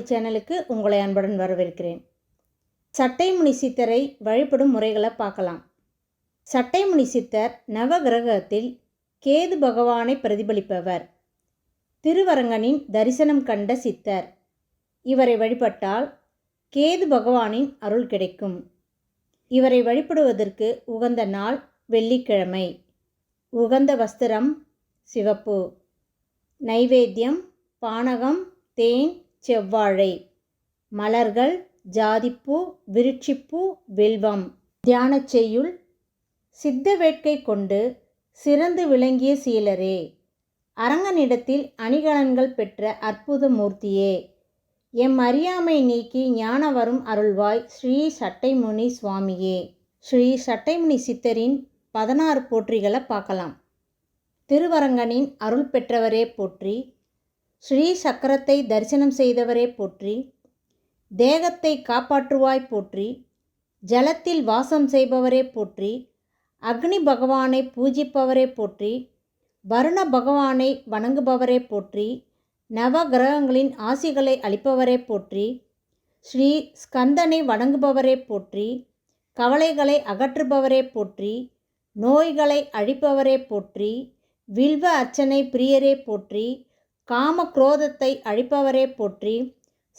சேனலுக்கு உங்களை அன்புடன் வரவேற்கிறேன். சட்டைமுனி சித்தரை வழிபடும் முறைகளை பார்க்கலாம். சட்டைமுனி சித்தர் நவகிரகத்தில் கேது பகவானை பிரதிபலிப்பவர். திருவரங்கனின் தரிசனம் கண்ட சித்தர். இவரை வழிபட்டால் கேது பகவானின் அருள் கிடைக்கும். இவரை வழிபடுவதற்கு உகந்த நாள் வெள்ளிக்கிழமை. உகந்த வஸ்திரம் சிவப்பு. நைவேத்தியம் பானகம் தேன் செவ்வாழை. மலர்கள் ஜாதிப்பூ விருட்சிப்பூ வில்வம். தியானச் செய்யுள் சித்த வேட்கை கொண்டு சிறந்து விளங்கிய சீலரே அரங்கனிடத்தில் அணிகலன்கள் பெற்ற அற்புத மூர்த்தியே. எம் அறியாமை நீக்கி ஞான வரும் அருள்வாய் ஸ்ரீ சட்டைமுனி சுவாமியே. ஸ்ரீ சட்டைமுனி சித்தரின் பதினாறு போற்றிகளை பார்க்கலாம். திருவரங்கனின் அருள் பெற்றவரே போற்றி ஸ்ரீ சக்கரத்தை தரிசனம் செய்தவரே போற்றி தேகத்தை காப்பாற்றுவாய் போற்றி ஜலத்தில் வாசம் செய்பவரே போற்றி அக்னி பகவானை பூஜிப்பவரே போற்றி வருண பகவானை வணங்குபவரே போற்றி நவ கிரகங்களின் ஆசிகளை அளிப்பவரே போற்றி ஸ்ரீ ஸ்கந்தனை வணங்குபவரே போற்றி கவலைகளை அகற்றுபவரே போற்றி நோய்களை அழிப்பவரே போற்றி வில்வ அர்ச்சனை பிரியரே போற்றி காம குரோதத்தை அழிப்பவரே போற்றி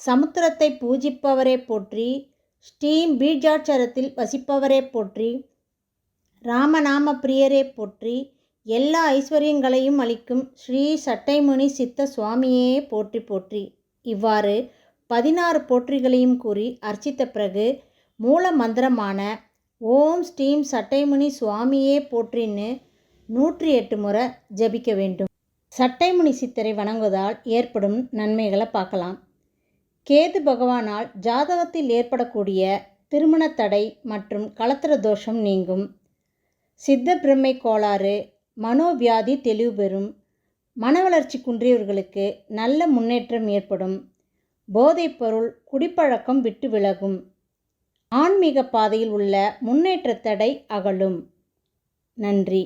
சமுத்திரத்தை பூஜிப்பவரே போற்றி ஸ்ரீம் பீஜாட்சரத்தில் வசிப்பவரே போற்றி ராமநாம பிரியரே போற்றி எல்லா ஐஸ்வர்யங்களையும் அளிக்கும் ஸ்ரீ சட்டைமுனி சித்த சுவாமியே போற்றி போற்றி. இவ்வாறு பதினாறு போற்றிகளையும் கூறி அர்ச்சித்த பிறகு மூல மந்திரமான ஓம் ஸ்ரீம் சட்டைமுனி சுவாமியே போற்றின்னு நூற்றி எட்டு முறை ஜபிக்க வேண்டும். சட்டைமுனி சித்தரை வணங்குவதால் ஏற்படும் நன்மைகளை பார்க்கலாம். கேது பகவானால் ஜாதகத்தில் ஏற்படக்கூடிய திருமண தடை மற்றும் கலத்திர தோஷம் நீங்கும். சித்த பிரம்மை கோளாறு மனோவியாதி தெளிவு பெறும். மன வளர்ச்சி குன்றியவர்களுக்கு நல்ல முன்னேற்றம் ஏற்படும். போதைப்பொருள் குடிப்பழக்கம் விட்டு விலகும். ஆன்மீக பாதையில் உள்ள முன்னேற்ற தடை அகலும். நன்றி.